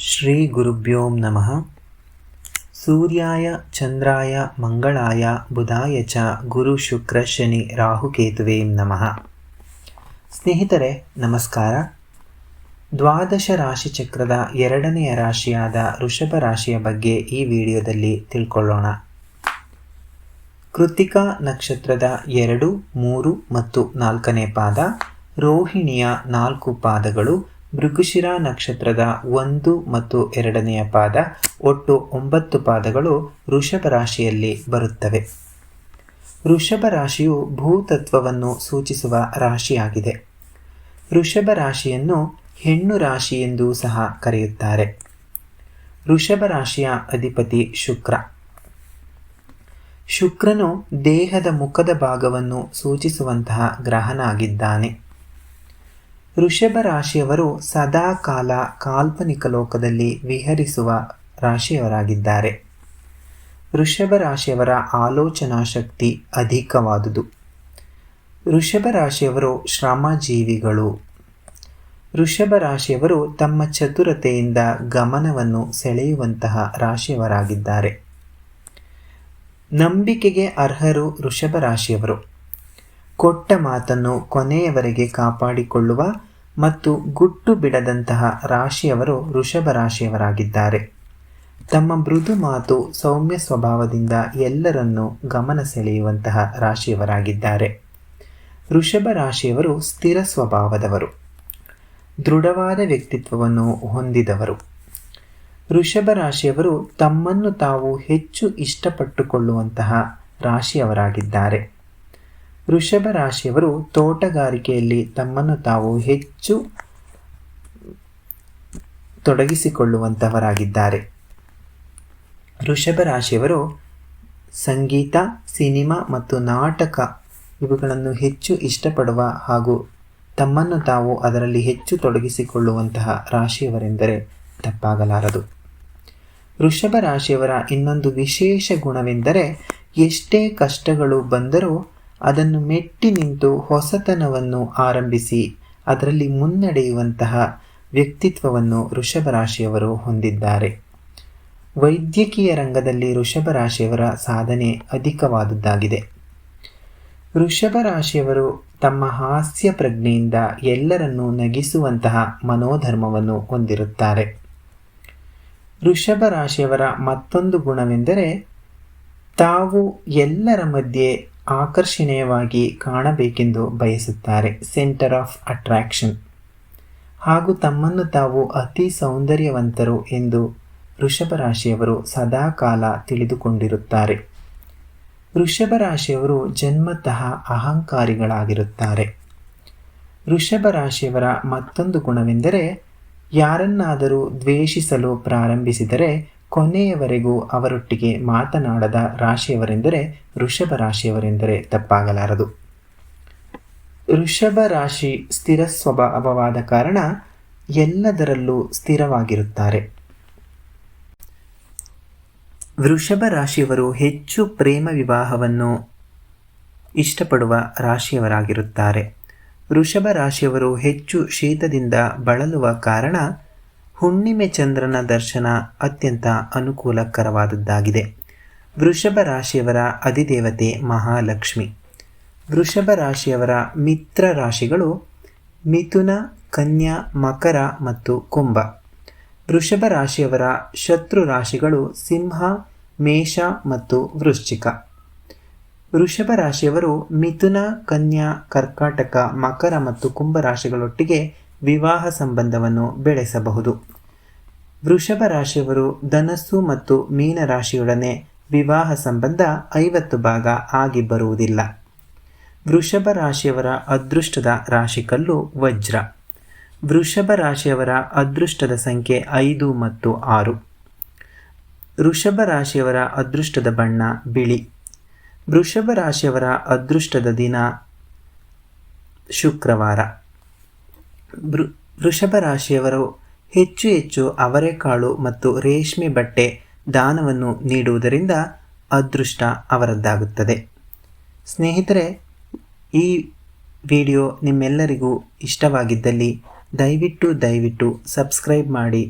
ಶ್ರೀ ಗುರುಭ್ಯೋಂ ನಮಃ. ಸೂರ್ಯಾಯ, ಚಂದ್ರಾಯ, ಮಂಗಳಾಯ, ಬುಧಾಯ ಚ, ಗುರು ಶುಕ್ರ ಶನಿ ರಾಹುಕೇತುವೇಂ ನಮಃ. ಸ್ನೇಹಿತರೆ, ನಮಸ್ಕಾರ. ದ್ವಾದಶ ರಾಶಿ ಚಕ್ರದ ಎರಡನೆಯ ರಾಶಿಯಾದ ವೃಷಭ ರಾಶಿಯ ಬಗ್ಗೆ ಈ ವಿಡಿಯೋದಲ್ಲಿ ತಿಳ್ಕೊಳ್ಳೋಣ. ಕೃತಿಕಾ ನಕ್ಷತ್ರದ ಎರಡು, ಮೂರು ಮತ್ತು ನಾಲ್ಕನೇ ಪಾದ ರೋಹಿಣಿಯ ನಾಲ್ಕು ಪಾದಗಳು ಮೃಗಶಿರ ನಕ್ಷತ್ರದ ಒಂದು ಮತ್ತು ಎರಡನೆಯ ಪಾದ ಒಟ್ಟು ಒಂಬತ್ತು ಪಾದಗಳು ವೃಷಭ ರಾಶಿಯಲ್ಲಿ ಬರುತ್ತವೆ. ವೃಷಭ ರಾಶಿಯು ಭೂತತ್ವವನ್ನು ಸೂಚಿಸುವ ರಾಶಿಯಾಗಿದೆ. ವೃಷಭ ರಾಶಿಯನ್ನು ಹೆಣ್ಣು ರಾಶಿ ಎಂದು ಸಹ ಕರೆಯುತ್ತಾರೆ. ವೃಷಭ ರಾಶಿಯ ಅಧಿಪತಿ ಶುಕ್ರ. ಶುಕ್ರನು ದೇಹದ ಮುಖದ ಭಾಗವನ್ನು ಸೂಚಿಸುವಂತಹ ಗ್ರಹನಾಗಿದ್ದಾನೆ. ವೃಷಭ ರಾಶಿಯವರು ಸದಾ ಕಾಲ ಕಾಲ್ಪನಿಕ ಲೋಕದಲ್ಲಿ ವಿಹರಿಸುವ ರಾಶಿಯವರಾಗಿದ್ದಾರೆ. ವೃಷಭ ರಾಶಿಯವರ ಆಲೋಚನಾ ಶಕ್ತಿ ಅಧಿಕವಾದುದು. ವೃಷಭ ರಾಶಿಯವರು ಶ್ರಮಜೀವಿಗಳು. ವೃಷಭ ರಾಶಿಯವರು ತಮ್ಮ ಚತುರತೆಯಿಂದ ಗಮನವನ್ನು ಸೆಳೆಯುವಂತಹ ರಾಶಿಯವರಾಗಿದ್ದಾರೆ. ನಂಬಿಕೆಗೆ ಅರ್ಹರು ವೃಷಭ ರಾಶಿಯವರು. ಕೊಟ್ಟ ಮಾತನ್ನು ಕೊನೆಯವರೆಗೆ ಕಾಪಾಡಿಕೊಳ್ಳುವ ಮತ್ತು ಗುಟ್ಟು ಬಿಡದಂತಹ ರಾಶಿಯವರು ಋಷಭ ರಾಶಿಯವರಾಗಿದ್ದಾರೆ. ತಮ್ಮ ಮೃದು ಮಾತು ಸೌಮ್ಯ ಸ್ವಭಾವದಿಂದ ಎಲ್ಲರನ್ನು ಗಮನ ಸೆಳೆಯುವಂತಹ ರಾಶಿಯವರಾಗಿದ್ದಾರೆ. ಋಷಭ ರಾಶಿಯವರು ಸ್ಥಿರ ಸ್ವಭಾವದವರು. ದೃಢವಾದ ವ್ಯಕ್ತಿತ್ವವನ್ನು ಹೊಂದಿದವರು. ಋಷಭ ರಾಶಿಯವರು ತಮ್ಮನ್ನು ತಾವು ಹೆಚ್ಚು ಇಷ್ಟಪಟ್ಟುಕೊಳ್ಳುವಂತಹ ರಾಶಿಯವರಾಗಿದ್ದಾರೆ. ವೃಷಭ ರಾಶಿಯವರು ತೋಟಗಾರಿಕೆಯಲ್ಲಿ ತಮ್ಮನ್ನು ತಾವು ಹೆಚ್ಚು ತೊಡಗಿಸಿಕೊಳ್ಳುವಂತವರಾಗಿದ್ದಾರೆ. ವೃಷಭ ರಾಶಿಯವರು ಸಂಗೀತ, ಸಿನಿಮಾ ಮತ್ತು ನಾಟಕ ಇವುಗಳನ್ನು ಹೆಚ್ಚು ಇಷ್ಟಪಡುವ ಹಾಗೂ ತಮ್ಮನ್ನು ತಾವು ಅದರಲ್ಲಿ ಹೆಚ್ಚು ತೊಡಗಿಸಿಕೊಳ್ಳುವಂತಹ ರಾಶಿಯವರೆಂದರೆ ತಪ್ಪಾಗಲಾರದು. ವೃಷಭ ರಾಶಿಯವರ ಇನ್ನೊಂದು ವಿಶೇಷ ಗುಣವೆಂದರೆ ಎಷ್ಟೇ ಕಷ್ಟಗಳು ಬಂದರೂ ಅದನ್ನು ಮೆಟ್ಟಿ ನಿಂತು ಹೊಸತನವನ್ನು ಆರಂಭಿಸಿ, ಅದರಲ್ಲಿ ಮುನ್ನಡೆಯುವಂತಹ ವ್ಯಕ್ತಿತ್ವವನ್ನು ಋಷಭ ರಾಶಿಯವರು ಹೊಂದಿದ್ದಾರೆ. ವೈದ್ಯಕೀಯ ರಂಗದಲ್ಲಿ ಋಷಭ ರಾಶಿಯವರ ಸಾಧನೆ ಅಧಿಕವಾದುದಾಗಿದೆ ಋಷಭ ರಾಶಿಯವರು ತಮ್ಮ ಹಾಸ್ಯ ಪ್ರಜ್ಞೆಯಿಂದ ಎಲ್ಲರನ್ನೂ ನಗಿಸುವಂತಹ ಮನೋಧರ್ಮವನ್ನು ಹೊಂದಿರುತ್ತಾರೆ. ಋಷಭ ರಾಶಿಯವರ ಮತ್ತೊಂದು ಗುಣವೆಂದರೆ, ತಾವು ಎಲ್ಲರ ಮಧ್ಯೆ ಆಕರ್ಷಣೀಯವಾಗಿ ಕಾಣಬೇಕೆಂದು ಬಯಸುತ್ತಾರೆ. ಸೆಂಟರ್ ಆಫ್ ಅಟ್ರಾಕ್ಷನ್ ಹಾಗೂ ತಮ್ಮನ್ನು ತಾವು ಅತಿ ಸೌಂದರ್ಯವಂತರು ಎಂದು ವೃಷಭ ರಾಶಿಯವರು ಸದಾಕಾಲ ತಿಳಿದುಕೊಂಡಿರುತ್ತಾರೆ. ವೃಷಭ ರಾಶಿಯವರು ಜನ್ಮತಃ ಅಹಂಕಾರಿಗಳಾಗಿರುತ್ತಾರೆ. ವೃಷಭ ರಾಶಿಯವರ ಮತ್ತೊಂದು ಗುಣವೆಂದರೆ, ಯಾರನ್ನಾದರೂ ದ್ವೇಷಿಸಲು ಪ್ರಾರಂಭಿಸಿದರೆ ಕೊನೆಯವರೆಗೂ ಅವರೊಟ್ಟಿಗೆ ಮಾತನಾಡದ ರಾಶಿಯವರೆಂದರೆ ಋಷಭ ರಾಶಿಯವರೆಂದರೆ ತಪ್ಪಾಗಲಾರದು. ಋಷಭ ರಾಶಿ ಸ್ಥಿರ ಸ್ವಭಾವವಾದ ಕಾರಣ ಎಲ್ಲದರಲ್ಲೂ ಸ್ಥಿರವಾಗಿರುತ್ತಾರೆ. ವೃಷಭ ರಾಶಿಯವರು ಹೆಚ್ಚು ಪ್ರೇಮ ವಿವಾಹವನ್ನು ಇಷ್ಟಪಡುವ ರಾಶಿಯವರಾಗಿರುತ್ತಾರೆ. ವೃಷಭ ರಾಶಿಯವರು ಹೆಚ್ಚು ಶೀತದಿಂದ ಬಳಲುವ ಕಾರಣ ಹುಣ್ಣಿಮೆ ಚಂದ್ರನ ದರ್ಶನ ಅತ್ಯಂತ ಅನುಕೂಲಕರವಾದದ್ದಾಗಿದೆ. ವೃಷಭ ರಾಶಿಯವರ ಅಧಿದೇವತೆ ಮಹಾಲಕ್ಷ್ಮಿ. ವೃಷಭ ರಾಶಿಯವರ ಮಿತ್ರ ರಾಶಿಗಳು ಮಿಥುನ, ಕನ್ಯಾ, ಮಕರ ಮತ್ತು ಕುಂಭ. ವೃಷಭ ರಾಶಿಯವರ ಶತ್ರು ರಾಶಿಗಳು ಸಿಂಹ, ಮೇಷ ಮತ್ತು ವೃಶ್ಚಿಕ. ವೃಷಭ ರಾಶಿಯವರು ಮಿಥುನ, ಕನ್ಯಾ, ಕರ್ಕಾಟಕ, ಮಕರ ಮತ್ತು ಕುಂಭ ರಾಶಿಗಳೊಟ್ಟಿಗೆ ವಿವಾಹ ಸಂಬಂಧವನ್ನು ಬೆಳೆಸಬಹುದು. ವೃಷಭ ರಾಶಿಯವರು ಧನಸ್ಸು ಮತ್ತು ಮೀನ ರಾಶಿಯೊಡನೆ ವಿವಾಹ ಸಂಬಂಧ ಐವತ್ತು ಭಾಗ ಆಗಿ ಬರುವುದಿಲ್ಲ. ವೃಷಭ ರಾಶಿಯವರ ಅದೃಷ್ಟದ ರಾಶಿಕಲ್ಲು ವಜ್ರ. ವೃಷಭ ರಾಶಿಯವರ ಅದೃಷ್ಟದ ಸಂಖ್ಯೆ ಐದು ಮತ್ತು ಆರು. ವೃಷಭ ರಾಶಿಯವರ ಅದೃಷ್ಟದ ಬಣ್ಣ ಬಿಳಿ. ವೃಷಭ ರಾಶಿಯವರ ಅದೃಷ್ಟದ ದಿನ ಶುಕ್ರವಾರ. ವೃಷಭ ರಾಶಿಯವರು ಹೆಚ್ಚು ಹೆಚ್ಚು ಅವರೆಕಾಳು ಮತ್ತು ರೇಷ್ಮೆ ಬಟ್ಟೆ ದಾನವನ್ನು ನೀಡುವುದರಿಂದ ಅದೃಷ್ಟ ಅವರದ್ದಾಗುತ್ತದೆ. ಸ್ನೇಹಿತರೆ, ಈ ವಿಡಿಯೋ ನಿಮ್ಮೆಲ್ಲರಿಗೂ ಇಷ್ಟವಾಗಿದ್ದಲ್ಲಿ ದಯವಿಟ್ಟು ದಯವಿಟ್ಟು ಸಬ್ಸ್ಕ್ರೈಬ್ ಮಾಡಿ